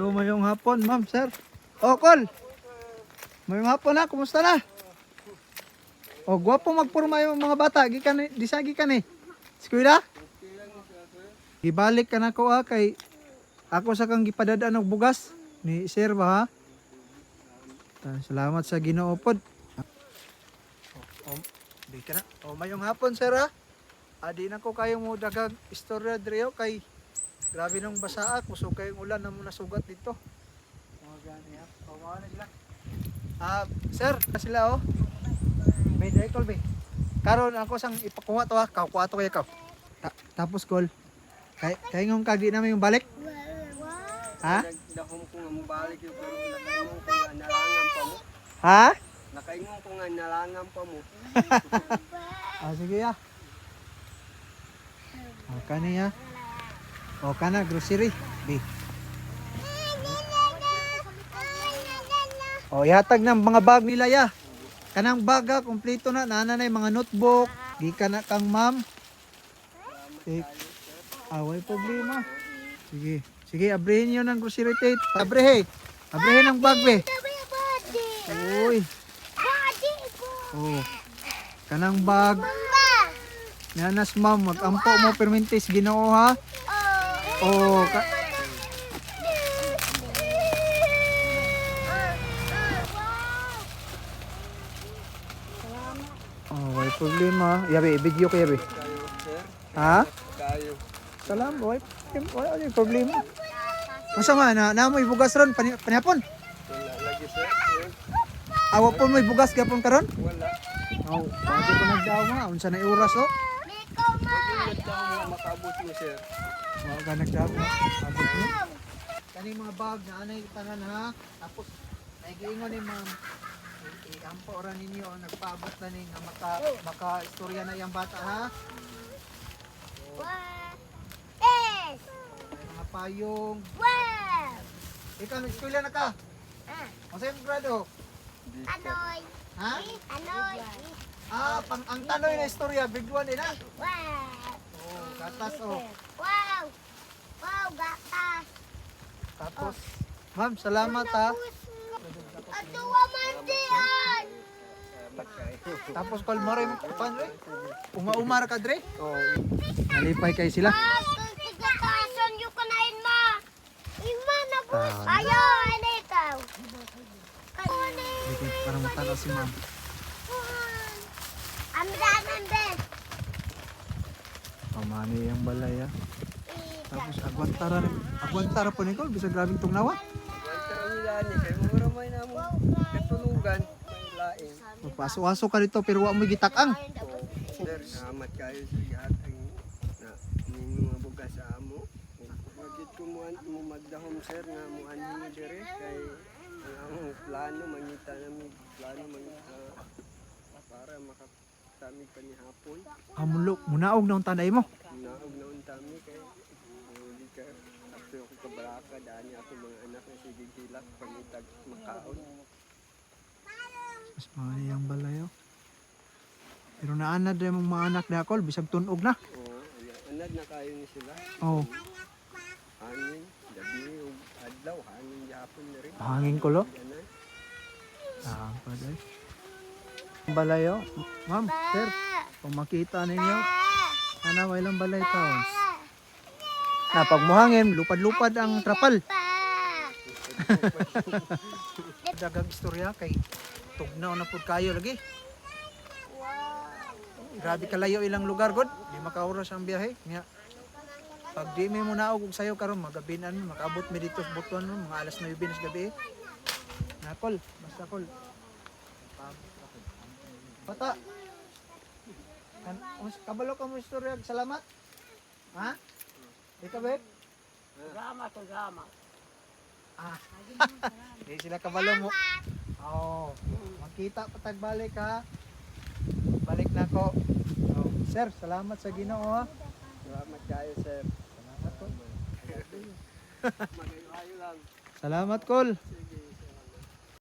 So mayong hapon, ma'am, sir. Oh, Col. Mayong hapon na, kumusta na? Oh, gwapo magpurma yung mga bata. Gikan di sa gikan eh. Eskwela? Gibalik ka na ko ha kay ako sa kang gipadadaan og bugas ni sir ba ha? Ah, salamat sa Ginoo pod. Oh, oh. Oh, mayong hapon sir ha. Adi na ko kayo mo dagang istorya diri oh, kay grabe nung basaa kusog kayong ulan na mo nasugat dito. Mga gani mga na sila. Ah, sir, sila oh. May dry call be. Karon ako sang ipakuha to ha. Kau kuha to kay ikaw. Ta- tapos call. Kay kay ngong kag di na may balik. Ha? Nagdahom ko nga mubalik yung pero nakaingon ko nga nalangan pa mo. Ha? Nakaingon ko nga nalangan pa mo. Ah, sige ya. O, kani ya. O, kana, grocery. Di. O, ihatag ng mga bag nila ya. Kanang baga, kompleto na. Nana na yung mga notebook. Di ka na kang ma'am. Eh, away problema. Sige. Sige, abrihin nyo ng grocery tape. Abrihe. Abrihin ng bag, be. Uy. Oh. Kanang bag. Nanas ma'am, mag-ampo mo permintis ginoo ha. Oh, ka oh, may problema. Yabe, video ko yabe. Ha? Kayo. Salam. Wala wala yung problema. Masa nga na namoy bugas ron pani, panihapon. Wala lagi, sir. Sir, Awa po may bugas gapon karon. Wala. Oh, pwede ko nagdaw nga unsa na oras oh. Yung nagdahom nga makabot mo, sir. Mga ka nagdaw nga. Abot mo. Kani mga bag na anay tanan ha. Tapos nagiingon ni ma'am i-ampo ra ninyo nagpaabot na ni nga maka maka istorya na yang bata ha. May mga payong. Ikaw nag-eskwela na ka. Masaya mo grado. Ha? Ah, pang ang tanoy na istorya big one din ha. Oh, gatas oh. Wow! Wow, gatas! Tapos Ma'am, salamat ha. Ato mandian! Salamat kayo. Tapos call mo rin pan rin. Uma-umar ka dre. Oh, Nalipay kay sila. Tigakasan yung kanain ma! Ima na! Ah. Ayo, ano ikaw? Para matanaw si ma'am. Amdanan din! Pamani yung balay ha. Tapos agwantara ni agwantara po ni Col bisa grabing tungnawa. Nila ni. Kaya mga ramay na mo. Katulugan. May lain. Magpaso-aso ka dito pero wa mo gitakang. Sir, salamat kayo sa lahat ang na ninyo bugas sa amo. Bakit ko mo mo magdahom sir nga mo anhin dire kay ang among plano mangita namin plano mangita para makatamig pa ni hapon. Amulok, munaog na ang tanday mo. Naog na untami kay hindi ka after ako kabalaka dani ako mga anak na sige hilak pangitag makaon. Mas mani yung balay oh. Pero naanad rin mong mga anak na Col bisag tunog na. Oo, ayan. anad na kayo ni sila. Oh, Hangin, gabi adlaw hangin yapon na rin. hangin ko lo. Ah, paday. Balay oh. Ma'am, sir, kung makita ninyo, ana may lang balay towns. Na pag muhangin, lupad-lupad ang trapal. Dagang istorya kay tugnaw na pud kayo lagi. Grabe kalayo ilang lugar god, di makaoras ang biyahe. Nya pag di mo naog og sayo karon magabinan makaabot mi dito sa butuan mga alas 9 nas gabi. Nakol, basta kol. Bata. Kan, kabalo ka mo istorya salamat. Ha? Di ka bet? Drama to drama. Ah. Di sila kabalo mo. Oo. Makita pa tagbalik ha. Balik na ko. Oh, sir, salamat sa Ginoo ha. Salamat kayo sir. Salamat ko. Magayo-ayo lang. Salamat kol. Sir.